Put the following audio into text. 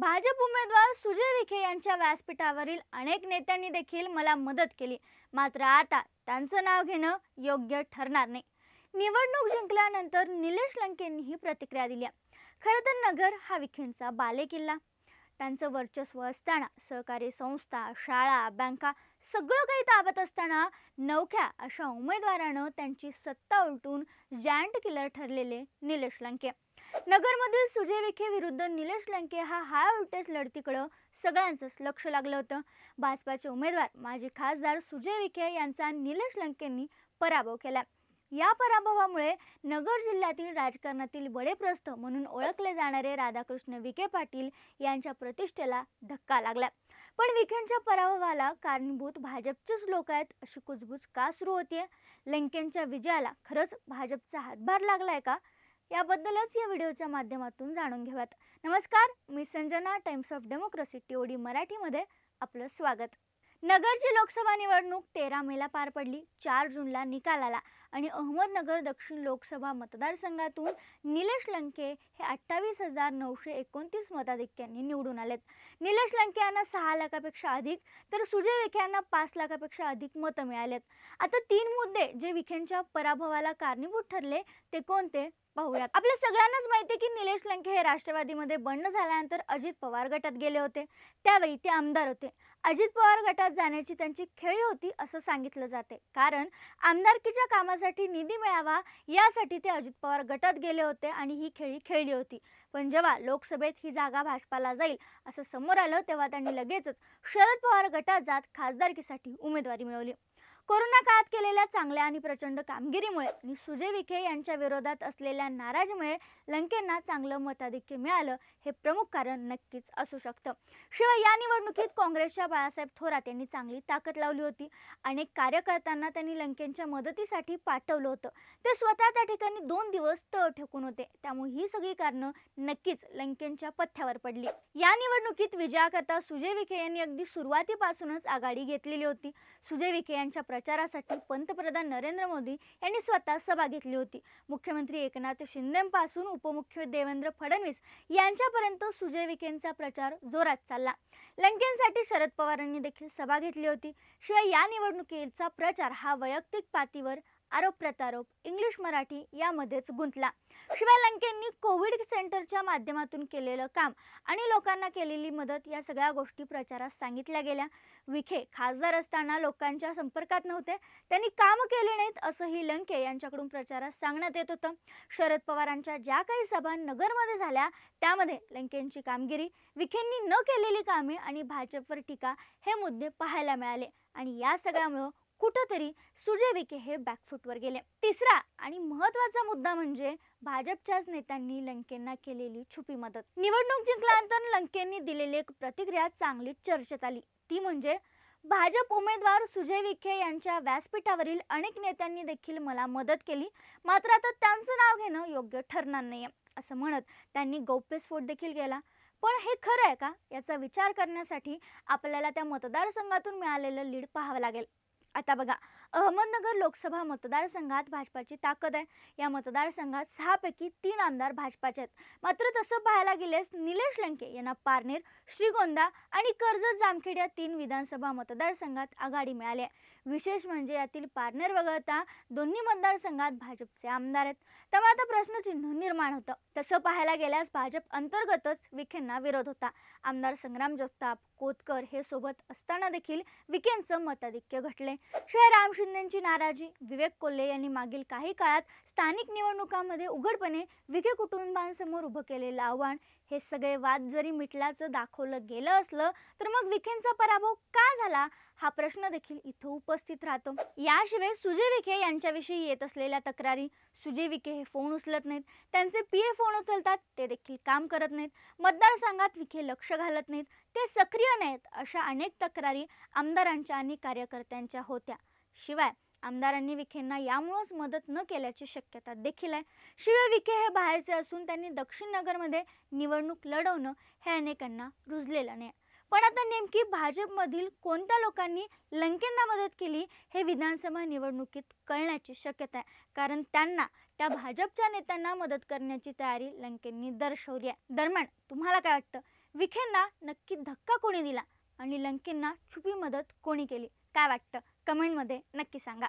भाजप उमेदवार सुजय विखे यांच्या व्यासपीठावरील अनेक नेत्यांनी देखील मला मदत केली. मात्र आता त्यांचं नाव घेणं योग्य ठरणार नाही. निवडणूक जिंकल्यानंतर निलेश लंकेंनी ही प्रतिक्रिया दिली. आहे. खरं तर नगर हा विखेंचा बालेकिल्ला. त्यांचं वर्चस्व असताना सहकारी संस्था शाळा बँका सगळं काही ताब्यात असताना नवख्या अशा उमेदवारानं त्यांची सत्ता उलटून जायंट किलर ठरलेले निलेश लंके. नगरमधील सुजय विखे विरुद्ध निलेश लंके हा हाय व्होल्टेज लढतीकडं सगळ्यांचंच लक्ष लागलं होतं. भाजपाचे उमेदवार माजी खासदार सुजय विखे यांचा निलेश लंकेंनी पराभव केला. या पराभवामुळे नगर जिल्ह्यातील राजकारणातील बडेप्रस्थ म्हणून ओळखले जाणारे राधाकृष्ण विखे पाटील यांच्या प्रतिष्ठेला धक्का लागला. पण विखेंच्या पराभवाला कारणीभूत भाजपचेच लोक आहेत अशी कुजबूज का सुरू होतीये? लंकेंच्या विजयाला खरंच भाजपचा हातभार लागलाय का? याबद्दलच या व्हिडिओच्या माध्यमातून जाणून घेऊयात. नमस्कार मी Sanjana Times of Democracy TOD मराठीमध्ये आपलं स्वागत. नगरची लोकसभा निवडणूक तेरा मेला पार पडली चार जूनला निकाल आला आणि अहमदनगर दक्षिण लोकसभा मतदारसंघातून निलेश लंके हे अठ्ठावीस हजार नऊशे एकोणतीस मताधिक्यांनी निवडून आलेत. निलेश लंके यांना सहा लाखापेक्षा अधिक तर सुजय विखे यांना पाच लाखापेक्षा अधिक मतं मिळालेत. आता तीन मुद्दे जे विखेंच्या पराभवाला कारणीभूत ठरले ते कोणते? पाहूयात आपल्या सगळ्यांनाच माहिती आहे की निलेश लंके हे राष्ट्रवादीमध्ये बंड झाल्यानंतर अजित पवार गटात गेले होते. त्यावेळी ते आमदार होते. अजित पवार गटात जाण्याची त्यांची खेळी होती असं सांगितलं जाते. कारण आमदारकीच्या कामासाठी निधी मिळावा यासाठी ते अजित पवार गटात गेले होते आणि ही खेळी खेळली होती. पण जेव्हा लोकसभेत ही जागा भाजपाला जाईल असं समोर आलं तेव्हा त्यांनी लगेचच शरद पवार गटात जात खासदारकीसाठी उमेदवारी मिळवली. कोरोना काळात केलेल्या चांगल्या आणि प्रचंड कामगिरीमुळे आणि सुजय विखे यांच्या विरोधात असलेल्या नाराजमुळे लंकेंना चांगलं मताधिक्य मिळालं हे प्रमुख कारण नक्कीच असू शकतं. शिवाय या निवडणुकीत काँग्रेसच्या बाळासाहेब थोरात यांनी चांगली ताकद लावली होती. अनेक कार्यकर्त्यांना त्यांनी लंकेंच्या मदतीसाठी पाठवलं होतं. ते स्वतः त्या ठिकाणी दोन दिवस तळ ठेकून होते. त्यामुळे ही सगळी कारणं नक्कीच लंकेंच्या पथ्यावर पडली. या निवडणुकीत विजयाकरता सुजय विखे यांनी अगदी सुरुवातीपासूनच आघाडी घेतलेली होती. सुजय विखे यांच्या प्रचारासाठी पंतप्रधान नरेंद्र मोदी यांनी स्वतः सभा घेतली होती. मुख्यमंत्री एकनाथ शिंदेपासून उपमुख्य देवेंद्र फडणवीस यांच्यापर्यंत सुजय विखेंचा प्रचार जोरात चालला. लंकेंसाठी शरद पवारांनी देखील सभा घेतली होती. शिवाय या निवडणुकीचा प्रचार हा वैयक्तिक पातळीवर आरोप प्रत्यारोप इंग्लिश मराठी यामध्येच गुंतला. शिवाय लंकेंनी कोविड सेंटरच्या माध्यमातून केलेलं काम आणि लोकांना केलेली मदत या सगळ्या गोष्टी प्रचारात सांगितल्या गेल्या. विखे खासदार असताना लोकांच्या संपर्कात नव्हते. त्यांनी काम केले नाहीत असंही लंके यांच्याकडून प्रचारात सांगण्यात येत होतं. शरद पवारांच्या ज्या काही सभा नगरमध्ये झाल्या त्यामध्ये लंकेंची कामगिरी विखेंनी न केलेली कामे आणि भाजपवर टीका हे मुद्दे पाहायला मिळाले. आणि या सगळ्यामुळं कुठंतरी सुजय विखे हे बॅकफूटवर गेले. तिसरा आणि महत्त्वाचा मुद्दा म्हणजे भाजपच्याच नेत्यांनी लंकेंना केलेली छुपी मदत. निवडणूक जिंकल्यानंतर लंकेंनी दिलेली एक प्रतिक्रिया चांगलीच चर्चेत आली. ती म्हणजे भाजप उमेदवार सुजय विखे यांच्या व्यासपीठावरील अनेक नेत्यांनी देखील मला मदत केली. मात्र आता त्यांचं नाव घेणं योग्य ठरणार नाहीये असं म्हणत त्यांनी गौप्यस्फोट देखील केला पण हे खरं आहे का? याचा विचार करण्यासाठी आपल्याला त्या मतदारसंघातून मिळालेलं लीड पाहावं लागेल. आता बघा अहमदनगर लोकसभा मतदारसंघात भाजपाची ताकद आहे. या मतदारसंघात सहापैकी तीन आमदार भाजपाचे आहेत. मात्र तसं पाहायला गेलेस निलेश लंके यांना पारनेर श्रीगोंदा आणि कर्जत जामखेड या तीन विधानसभा मतदारसंघात आघाडी मिळाली आहे. विशेष म्हणजे यातील पारनेर वगळता दोन्ही मतदारसंघात भाजपचे आमदार आहेत. त्यामुळे आता प्रश्नचिन्ह निर्माण होतं. तसं पाहायला गेल्यास भाजप अंतर्गतच विखेंना विरोध होता. आमदार संग्राम जगताप कोतकर हे सोबत असताना देखील विखेंचं मताधिक्य घटले. शिवाय राम शिंदेची नाराजी विवेक कोल्हे यांनी मागील काही काळात स्थानिक निवडणुकांमध्ये उघडपणे विखे कुटुंबांसमोर उभं केलेलं आव्हान हे सगळे वाद जरी मिटल्याचं दाखवलं गेलं असलं तर मग विखेंचा पराभव का झाला? हा प्रश्न देखील इथं उपस्थित राहतो. याशिवाय सुजय विखे यांच्याविषयी येत असलेल्या तक्रारी सुजय विखे हे फोन उचलत नाहीत. त्यांचे पीए फोन उचलतात ते देखील काम करत नाहीत. मतदारसंघात विखे लक्ष घालत नाहीत. ते सक्रिय नाहीत अशा अनेक तक्रारी आमदारांच्या आणि कार्यकर्त्यांच्या होत्या. शिवाय आमदारांनी विखेंना यामुळेच मदत न केल्याची शक्यता देखील आहे. शिवाय विखे हे बाहेरचे असून त्यांनी दक्षिण नगरमध्ये निवडणूक लढवणं हे अनेकांना रुजलेलं नाही. पण आता नेमकी भाजपमधील कोणत्या लोकांनी लंकेंना मदत केली हे विधानसभा निवडणुकीत कळण्याची शक्यता आहे. कारण त्यांना त्या भाजपच्या नेत्यांना मदत करण्याची तयारी लंकेंनी दर्शवली आहे. दरम्यान तुम्हाला काय वाटतं? विखेंना नक्की धक्का कोणी दिला? आणि लंकेंना छुपी मदत कोणी केली? काय वाटतं? कमेंटमध्ये नक्की सांगा.